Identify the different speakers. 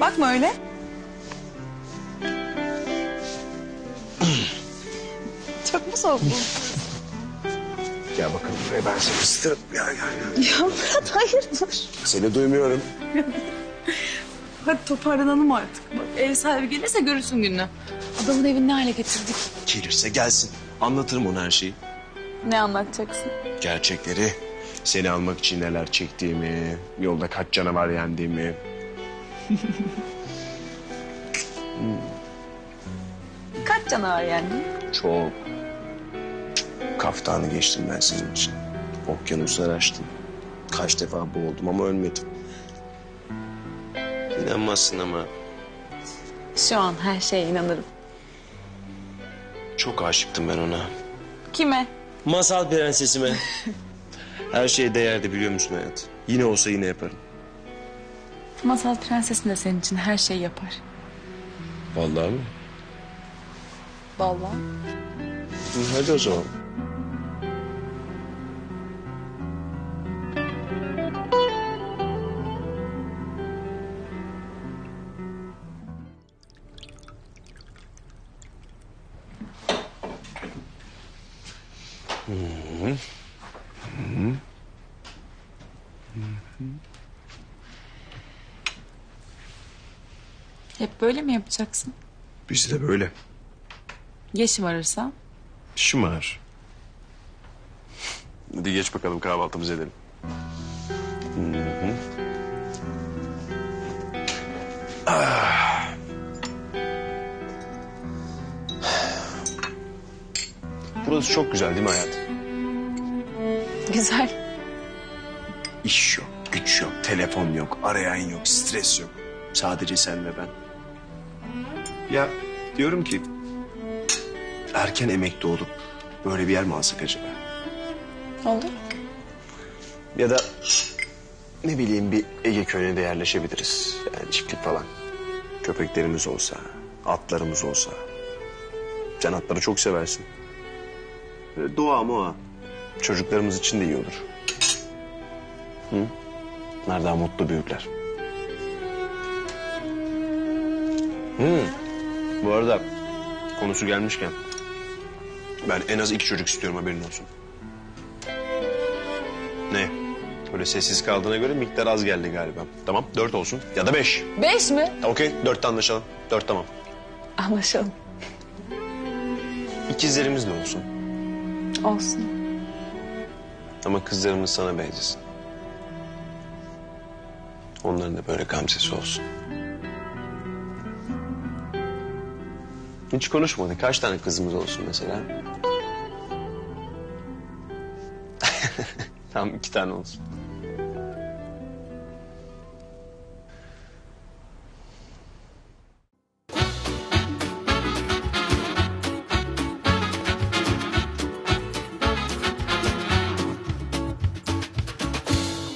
Speaker 1: Bakma öyle. Çok mu soğuk?
Speaker 2: Gel bakalım buraya ben seni ısıtırım. Gel gel gel.
Speaker 1: Ya Murat hayırdır?
Speaker 2: Seni duymuyorum.
Speaker 1: Hadi toparlanalım artık. Bak ev sahibi gelirse görürsün gününü. Adamın evini ne hale getirdik?
Speaker 2: Gelirse gelsin. Anlatırım ona her şeyi.
Speaker 1: Ne anlatacaksın?
Speaker 2: Gerçekleri. Seni almak için neler çektiğimi, yolda kaç canavar yendiğimi.
Speaker 1: Kaç canavar yani?
Speaker 2: Çok. Kaftanı geçtim ben sizin için. Okyanuslar açtım. Kaç defa boğuldum ama ölmedim. İnanmazsın ama
Speaker 1: Şu an her şeye inanırım.
Speaker 2: çok aşıktım ben ona.
Speaker 1: Kime?
Speaker 2: Masal prensesime. Her şey değerli biliyor musun hayat? Yine olsa yine yaparım.
Speaker 1: Masal prensesin de senin için her şeyi yapar.
Speaker 2: Vallahi mi?
Speaker 1: Vallahi.
Speaker 2: Hı, Hadi o zaman.
Speaker 1: Hep böyle mi yapacaksın?
Speaker 2: Biz de böyle.
Speaker 1: Ya şımarırsa?
Speaker 2: Şımar. Hadi geç bakalım kahvaltımızı edelim. Hı hı. Ah. Burası çok güzel değil mi hayat?
Speaker 1: Güzel.
Speaker 2: İş yok, güç yok, telefon yok, arayan yok, stres yok. Sadece sen ve ben. Ya diyorum ki erken emekli olup böyle bir yer mi alsak acaba?
Speaker 1: Olur.
Speaker 2: Ya da ne bileyim bir Ege köyüne de yerleşebiliriz. Yani çiftlik falan. Köpeklerimiz olsa, atlarımız olsa. Sen atları çok seversin. Böyle doğa moğa. Çocuklarımız için de iyi olur. Hı? Onlar daha mutlu büyükler. Hı. Bu arada konusu gelmişken ben en az iki çocuk istiyorum haberin olsun. Ne? Böyle sessiz kaldığına göre miktar az geldi galiba. Tamam dört olsun ya da beş.
Speaker 1: Beş mi?
Speaker 2: Okey dörtte anlaşalım. Dört tamam.
Speaker 1: Anlaşalım.
Speaker 2: İkizlerimiz de olsun.
Speaker 1: Olsun.
Speaker 2: Ama kızlarımız sana benzesin. Onların da böyle gamzesi olsun. Hiç konuşmadık. Kaç tane kızımız olsun mesela? Tam iki tane olsun.